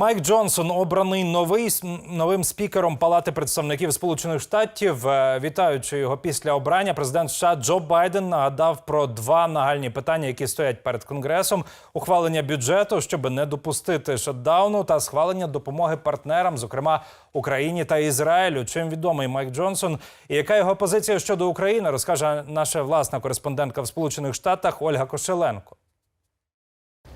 Майк Джонсон обраний новий новим спікером Палати представників Сполучених Штатів. Е, Вітаючи його після обрання, президент США Джо Байден нагадав про два нагальні питання, які стоять перед конгресом: ухвалення бюджету, щоб не допустити шатдауну, та схвалення допомоги партнерам, зокрема Україні та Ізраїлю. Чим відомий Майк Джонсон і яка його позиція щодо України, розкаже наша власна кореспондентка в Сполучених Штатах Ольга Кошеленко.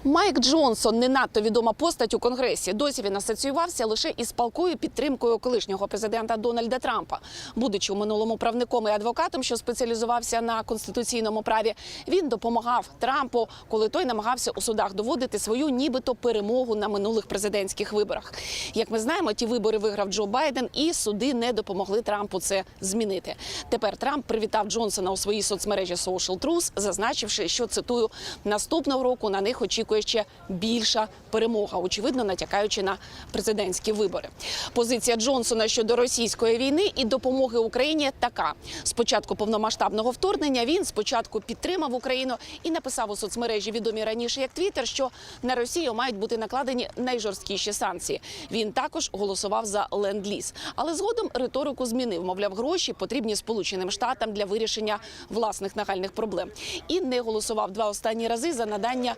Майк Джонсон не надто відома постать у конгресі. Досі він асоціювався лише із палкою підтримкою колишнього президента Дональда Трампа. Будучи у минулому правником і адвокатом, що спеціалізувався на конституційному праві, він допомагав Трампу, коли той намагався у судах доводити свою нібито перемогу на минулих президентських виборах. Як ми знаємо, ті вибори виграв Джо Байден, і суди не допомогли Трампу це змінити. Тепер Трамп привітав Джонсона у своїй соцмережі Social Truth, зазначивши, що цитую наступного року на них очікує ще більша перемога, очевидно натякаючи на президентські вибори. Позиція Джонсона щодо російської війни і допомоги Україні така: спочатку повномасштабного вторгнення він спочатку підтримав Україну і написав у соцмережі відомі раніше як Твіттер, що на Росію мають бути накладені найжорсткіші санкції. Він також голосував за ленд-ліз, але згодом риторику змінив. Мовляв, гроші потрібні Сполученим Штатам для вирішення власних нагальних проблем. І не голосував два останні рази за надання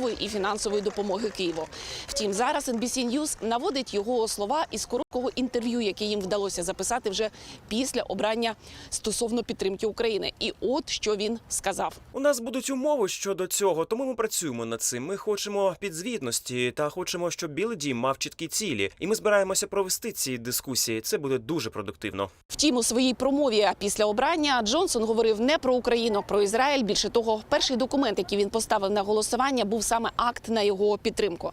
військової і фінансової допомоги Києву. Втім, зараз NBC News наводить його слова із короткого інтерв'ю, яке їм вдалося записати вже після обрання стосовно підтримки України. І от що він сказав. У нас будуть умови щодо цього, тому ми працюємо над цим. Ми хочемо підзвітності та хочемо, щоб Білий Дім мав чіткі цілі. І ми збираємося провести ці дискусії. Це буде дуже продуктивно. Втім, у своїй промові після обрання Джонсон говорив не про Україну, а про Ізраїль. Більше того, перший документ, який він поставив на голосування, був саме акт на його підтримку.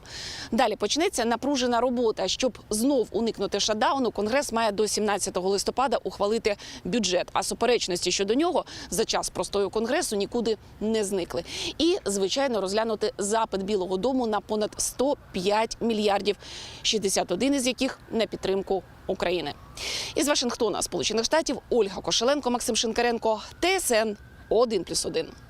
Далі почнеться напружена робота. Щоб знов уникнути шатдауну, конгрес має до 17 листопада ухвалити бюджет. А суперечності щодо нього за час простою конгресу нікуди не зникли. І звичайно розглянути запит Білого Дому на понад 105 мільярдів, 61 із яких на підтримку України. Із Вашингтона, Сполучених Штатів, Ольга Кошеленко, Максим Шинкаренко, ТСН 1+,1.